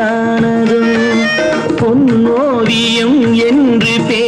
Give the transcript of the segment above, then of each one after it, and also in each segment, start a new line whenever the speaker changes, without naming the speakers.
பொன்னானது பொன்னோவியம் என்று பேர்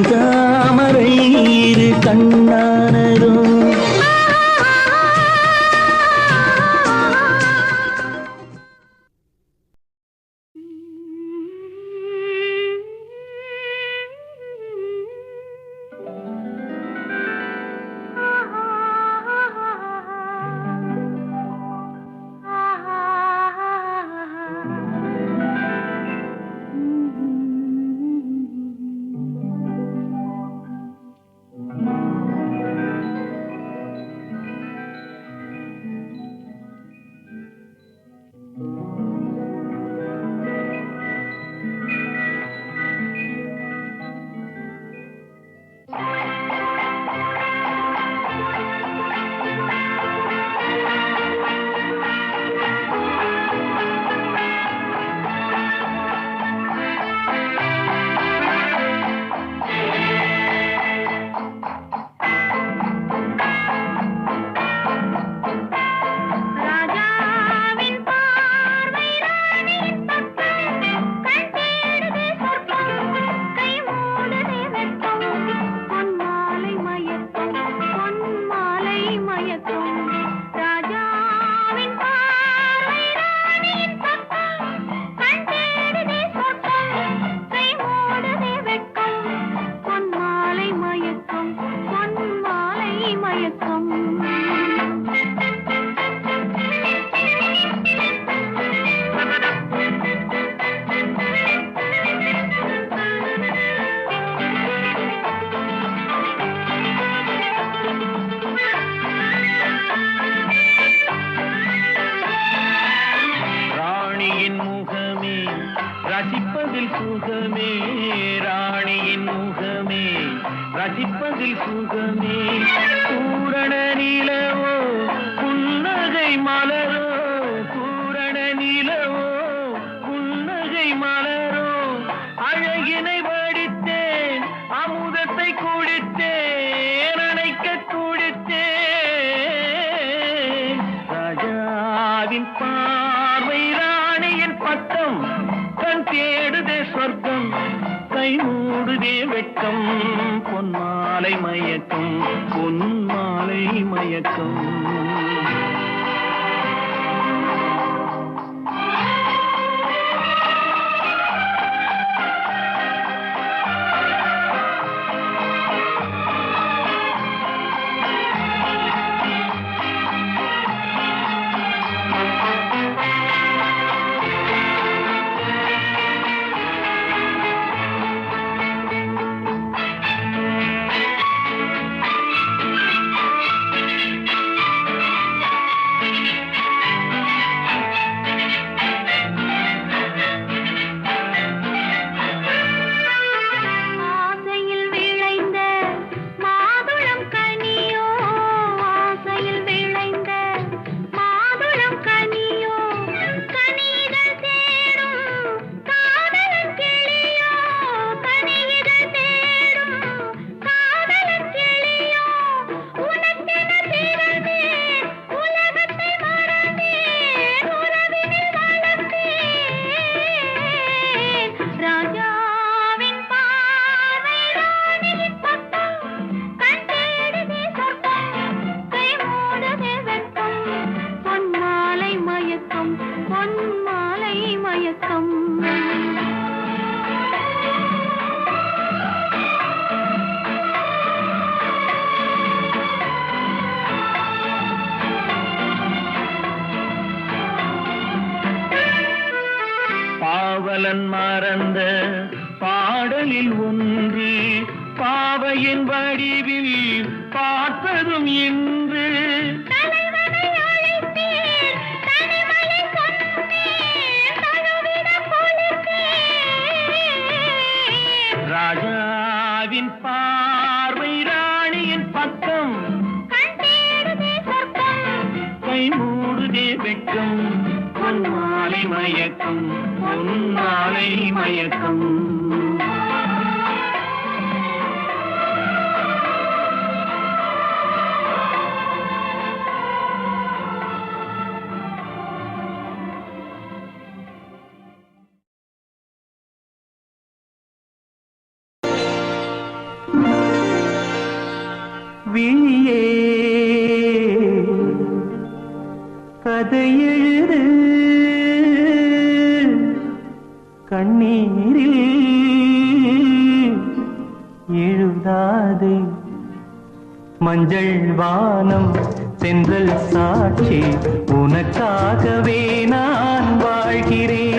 Hingga நிலவோ புன்னகை மலரோ அழகினை வடித்தேன் அமுதத்தை குடித்தேன் அணைக்க துடித்தேன் ராஜாவின் பார்வை ராணியின் பட்டம் கண் தேடுதே சொர்க்கம் கை மூடுதே வெட்கம் பொன்மாலை மயக்கம் பொன்மாலை மயக்கம். வடிவில் பார்த்ததும் இன்று ராஜாவின் பார்வை ராணியின் பக்கம். கை மூடுதே வெட்கம். பொன்னாலை மயக்கம் பொன்னாலை மயக்கம். விழியே கதையெழுது கண்ணீரில் எழுதாதே மஞ்சள் வானம் சென்றல் சாட்சி உனக்காகவே நான் வாழ்கிறேன்.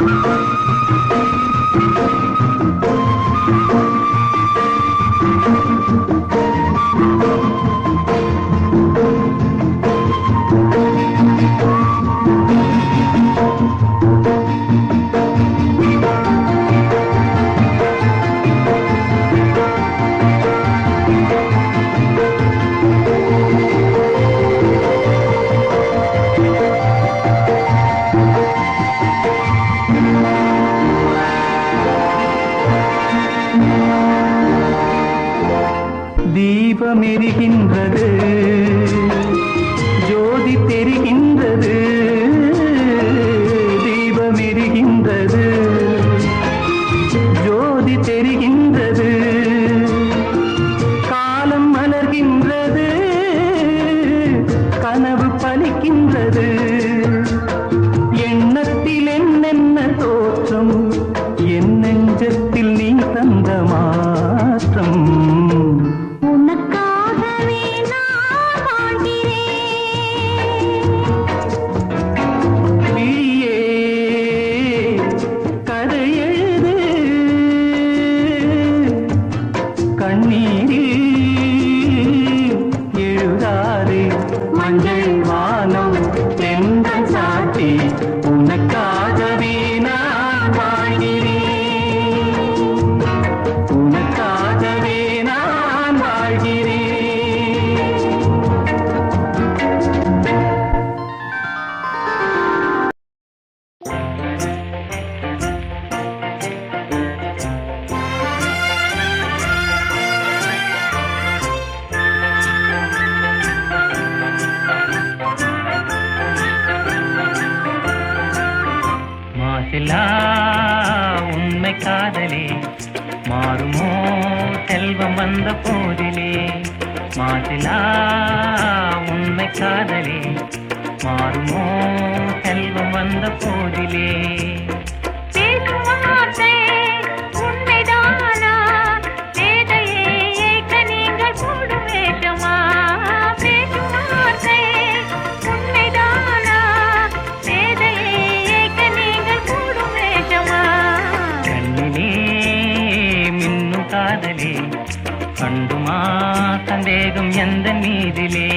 Thank you. you. காதலா? உண்மை காதலே. மாறுமோ? செல்வம் வந்த போதிலே. எய்தும் எந்த மீதிலே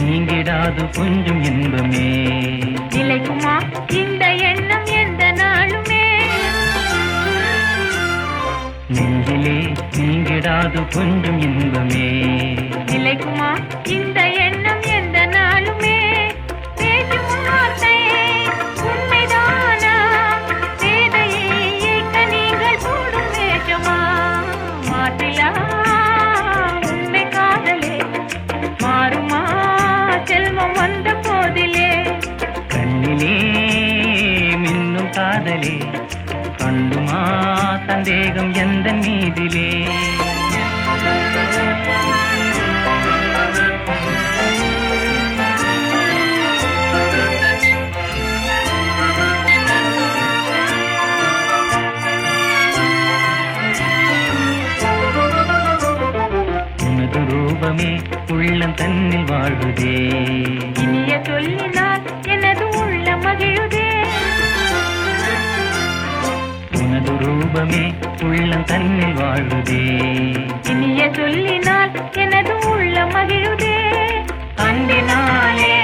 நீங்கிடாது கொஞ்சம் இன்பமே.
நிலைக்குமா? இந்த
நெஞ்சிலே
நீங்கிடாது கொஞ்சம் இன்பமே.
நிலைக்குமா இந்த காதலே
கண்டுமா சந்தேகம் எந்த மீதிலே ரூபமே உள்ளம் தன்னில் வாழ்வதே.
இனிய சொல்லினால் எனது உள்ள மகிழுதே.
உனது ரூபமே உள்ளம் தன்னில் வாழுதே.
இனிய சொல்லினால் எனது உள்ள மகிழுதே.
அன்பினாலே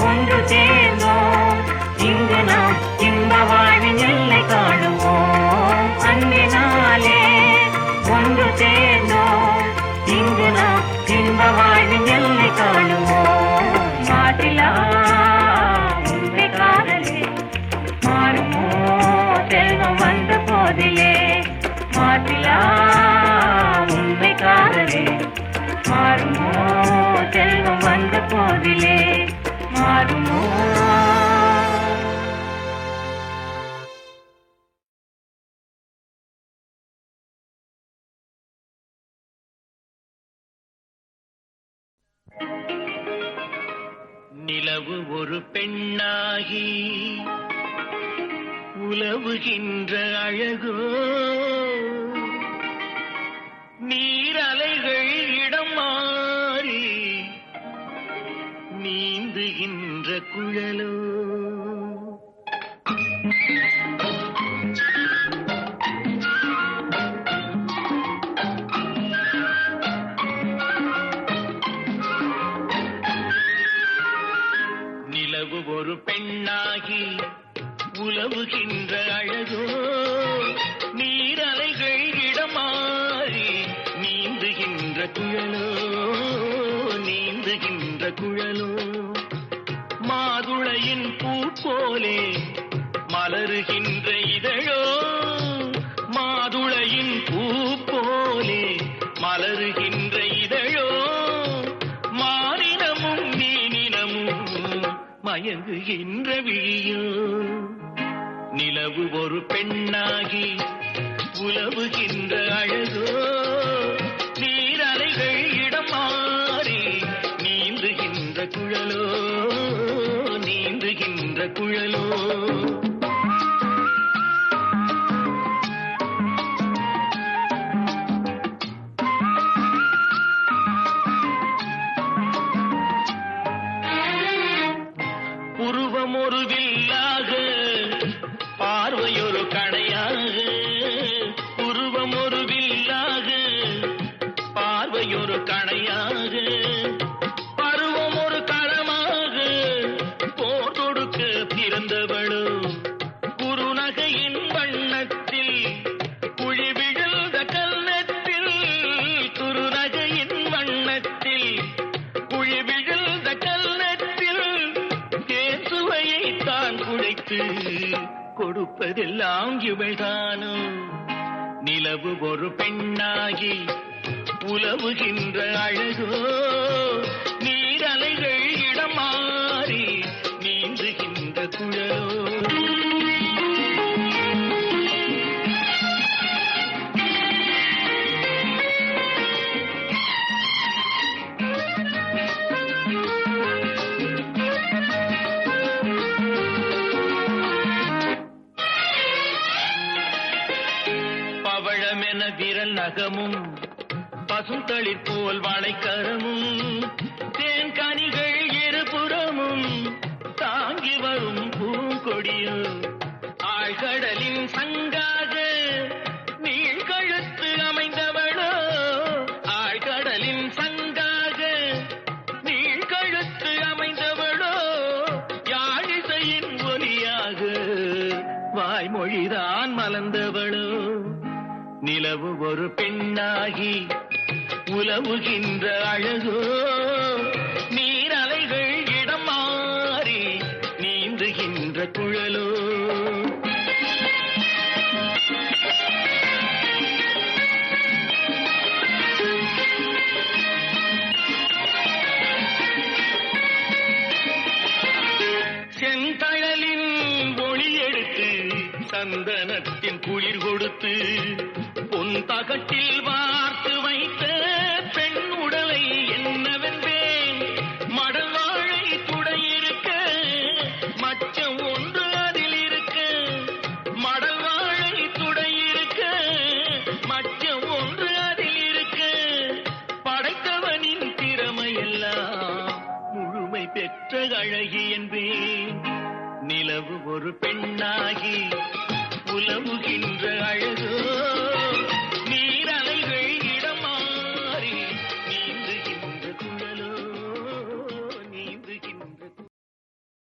ஒன்று சேர்ந்தோம் இரவு ஒரு பெண்ணாகி உலவுகின்ற அழகோ. நீரலைகள் இடம் மாறி நீந்துகின்ற குழலோ. பெண்ணாகி உலவுகின்ற அழகோ நீரலைகள் இடமாறி நீந்துகின்ற குழலோ நீந்துகின்ற குழலோ. மாதுளையின் பூ போலே மலருகின்ற இதழோ மயங்குகின்ற விழியில் நிலவு ஒரு பெண்ணாகி உலவுகின்ற அழகோ நீரலைகள் இடம் மாறி நீந்துகின்ற குழலோ நீந்துகின்ற குழலோ. கொடுப்பதெல்லாம் இவள்தானோ நிலவு ஒரு பெண்ணாகி உலவுகின்ற அழகோ? நீரலைகள் இடம் மாறி நீந்துகின்ற குழலோ? விரல் பசுந்தளிர் போல் வாழைக்கரமும் தேன் கனிகள் இருபுறமும் தாங்கி வரும் பூங்கொடியும். நிலவு ஒரு பெண்ணாகி உலவுகின்ற அழகோ சந்தனத்தின் குளிர் கொடுத்து பொன் தகட்டில் வார்த்து வைத்த பெண் உடலை என்னவென்பேன் மடல் வாழை துடையிருக்க மச்சம் ஒன்று அதில் இருக்க. மடல் வாழை துடையிருக்க மச்சம் ஒன்று அதில் இருக்க. படைத்தவனின் திறமையெல்லாம் முழுமை பெற்ற அழகி என்பேன். நிலவு ஒரு பெண்ணாகி